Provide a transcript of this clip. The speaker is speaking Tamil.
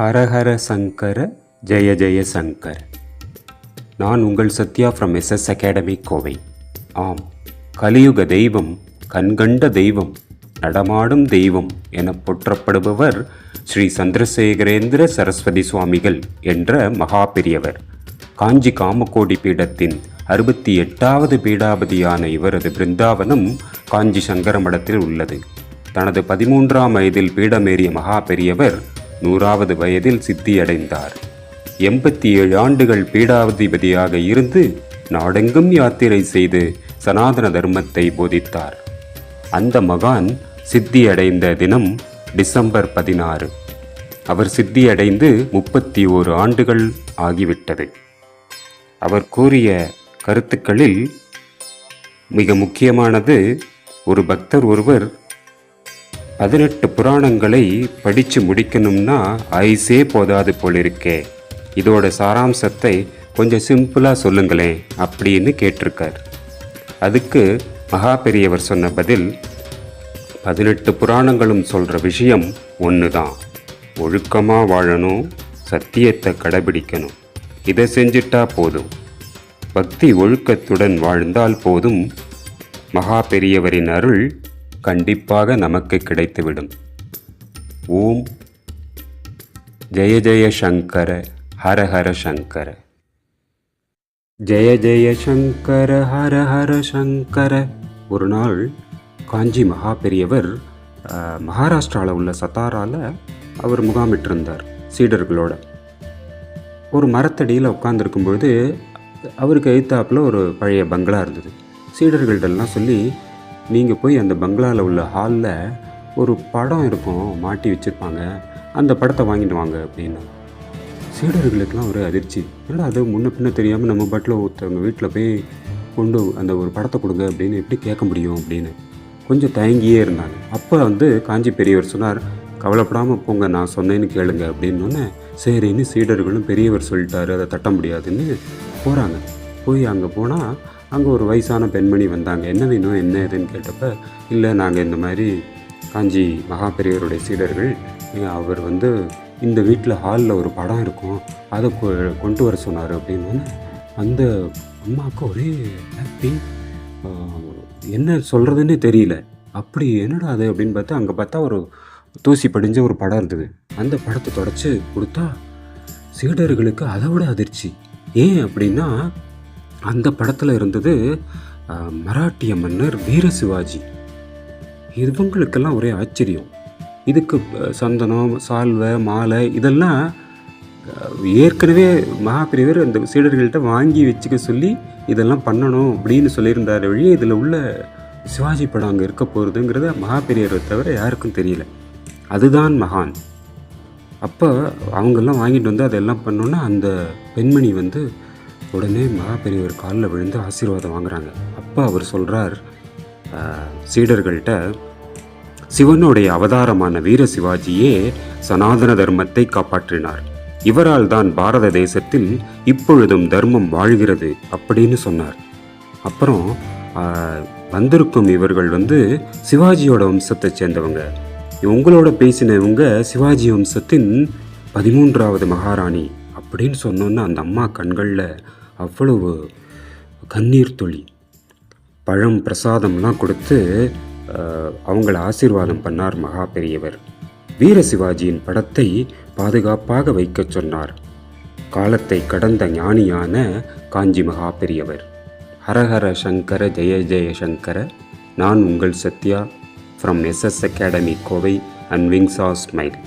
ஹரஹர சங்கர ஜெய ஜெய சங்கர். நான் உங்கள் Sathya from SS academy Kovai. ஆம் கலியுக தெய்வம் கண்கண்ட தெய்வம் நடமாடும் தெய்வம் என போற்றப்படுபவர் ஸ்ரீ சந்திரசேகரேந்திர சரஸ்வதி சுவாமிகள் என்ற மகா பெரியவர். காஞ்சி காமக்கோடி பீடத்தின் அறுபத்தி எட்டாவது பீடாபதியான இவரது பிருந்தாவனம் காஞ்சி சங்கர மடத்தில் உள்ளது. தனது பதிமூன்றாம் வயதில் பீடமேறிய மகா பெரியவர் நூறாவது வயதில் சித்தியடைந்தார். எண்பத்தி ஏழு ஆண்டுகள் பீடாதிபதியாக இருந்து நாடெங்கும் யாத்திரை செய்து சனாதன தர்மத்தை போதித்தார். அந்த மகான் சித்தியடைந்த தினம் டிசம்பர் பதினாறு. அவர் சித்தியடைந்து முப்பத்தி ஓரு ஆண்டுகள் ஆகிவிட்டது. அவர் கூறிய கருத்துக்களில் மிக முக்கியமானது ஒரு பக்தர் ஒருவர் பதினெட்டு புராணங்களை படித்து முடிக்கணும்னா ஐஸே போதாது போல் இருக்கே இதோட சாராம்சத்தை கொஞ்சம் சிம்பிளாக சொல்லுங்களேன் அப்படின்னு கேட்டிருக்கார். அதுக்கு மகா பெரியவர் சொன்ன பதில் பதினெட்டு புராணங்களும் சொல்கிற விஷயம் ஒன்று தான் ஒழுக்கமாக வாழணும் சத்தியத்தை கடைபிடிக்கணும். இதை செஞ்சிட்டா போதும். பக்தி ஒழுக்கத்துடன் வாழ்ந்தால் போதும். மகா பெரியவரின் அருள் கண்டிப்பாக நமக்கு கிடைத்துவிடும். ஓம் ஜெய ஜெய சங்கர ஹர ஹர சங்கர. ஜெய ஜெய சங்கர ஹர ஹர சங்கர. ஒரு நாள் காஞ்சி மகா பெரியவர் அஹ், மகாராஷ்டிராவில் உள்ள சத்தாரால அவர் முகாமிட்டிருந்தார் சீடர்களோட. ஒரு மரத்தடியில் உட்காந்துருக்கும் பொழுது அவருக்கு எழுத்தாப்பில் ஒரு பழைய பங்களா இருந்தது. சீடர்கள்டெல்லாம் சொல்லி நீங்கள் போய் அந்த பங்களாவில் உள்ள ஹாலில் ஒரு படம் இருக்கும் மாட்டி வச்சுருப்பாங்க. அந்த படத்தை வாங்கிட்டு வாங்க அப்படின்னு. சீடர்களுக்கெல்லாம் ஒரு அதிர்ச்சி. என்னடா அது முன்ன பின்ன தெரியாமல் நம்ம பாட்டில் ஒருத்தவங்க வீட்டில் போய் கொண்டு அந்த ஒரு படத்தை கொடுங்க அப்படின்னு எப்படி கேட்க முடியும் அப்படின்னு. கொஞ்சம் தயங்கியே இருந்தாங்க. அப்போ வந்து காஞ்சி பெரியவர் சொன்னார் கவலைப்படாமல் போங்க நான் சொன்னேன்னு கேளுங்க அப்படின்னோடனே சரின்னு சீடர்களும் பெரியவர் சொல்லிட்டாரு அதை தட்ட முடியாதுன்னு போகிறாங்க போய் அங்கே போனால் அங்கே ஒரு வயசான பெண்மணி வந்தாங்க. என்ன வேணும்? என்ன ஏதுன்னு கேட்டப்ப இல்லை நாங்கள் இந்த மாதிரி காஞ்சி மகா பெரியவருடைய சீடர்கள் அவர் வந்து இந்த வீட்டில் ஹாலில் ஒரு படம் இருக்கும் அதை கொ- கொண்டு வர சொன்னார். அப்படின்னு அந்த அம்மாவுக்கு ஒரே ஹாப்பி என்ன சொல்கிறதுன்னே தெரியல. அப்படி என்னடா அது? அப்படின்னு பார்த்தா அங்கே பார்த்தா ஒரு தூசி படிஞ்ச ஒரு படம் இருந்தது. அந்த படத்தை தொடச்சி கொடுத்தா சீடர்களுக்கு அதை விட அதிர்ச்சி. ஏன் அப்படின்னா அந்த படத்தில் இருந்தது மராட்டிய மன்னர் வீர சிவாஜி. இவங்களுக்கெல்லாம் ஒரே ஆச்சரியம். இதுக்கு சந்தனம் சால்வை மாலை இதெல்லாம் ஏற்கனவே மகாபிரிவர் அந்த சீடர்கள்ட்ட வாங்கி வச்சுக்க சொல்லி இதெல்லாம் பண்ணணும் அப்படின்னு சொல்லியிருந்தார் வழியே இதில் உள்ள சிவாஜி படம் அங்கே இருக்க போகிறதுங்கிறத மகாபெரியரை தவிர யாருக்கும் தெரியல. அதுதான் மகான். அப்போ அவங்கெல்லாம் வாங்கிட்டு வந்து அதெல்லாம் பண்ணோன்னா அந்த பெண்மணி வந்து உடனே மகாபெரியவர் காலில் விழுந்து ஆசீர்வாதம் வாங்குறாங்க. அப்போ அவர் சொல்கிறார் சீடர்கள்ட்ட சிவனுடைய அவதாரமான வீர சிவாஜியே சனாதன தர்மத்தை காப்பாற்றினார். இவரால் தான் பாரத தேசத்தில் இப்பொழுதும் தர்மம் வாழ்கிறது அப்படின்னு சொன்னார். அப்புறம் வந்திருக்கும் இவர்கள் வந்து சிவாஜியோட வம்சத்தை சேர்ந்தவங்க. உங்களோட பேசினவங்க சிவாஜி வம்சத்தின் பதிமூன்றாவது மகாராணி. அப்படின்னு சொன்னோன்னே அந்த அம்மா கண்களில் அவ்வளவு கண்ணீர் துளி பழம் பிரசாதம்லாம் கொடுத்து அவங்கள ஆசீர்வாதம் பண்ணார் மகா பெரியவர். வீர சிவாஜியின் படத்தை பாதுகாப்பாக வைக்கச் சொன்னார். காலத்தை கடந்த ஞானியான காஞ்சி மகா பெரியவர். ஹரஹர சங்கர ஜெய ஜெய சங்கர நான் உங்கள் Sathya from SS academy Kovai and wings of smile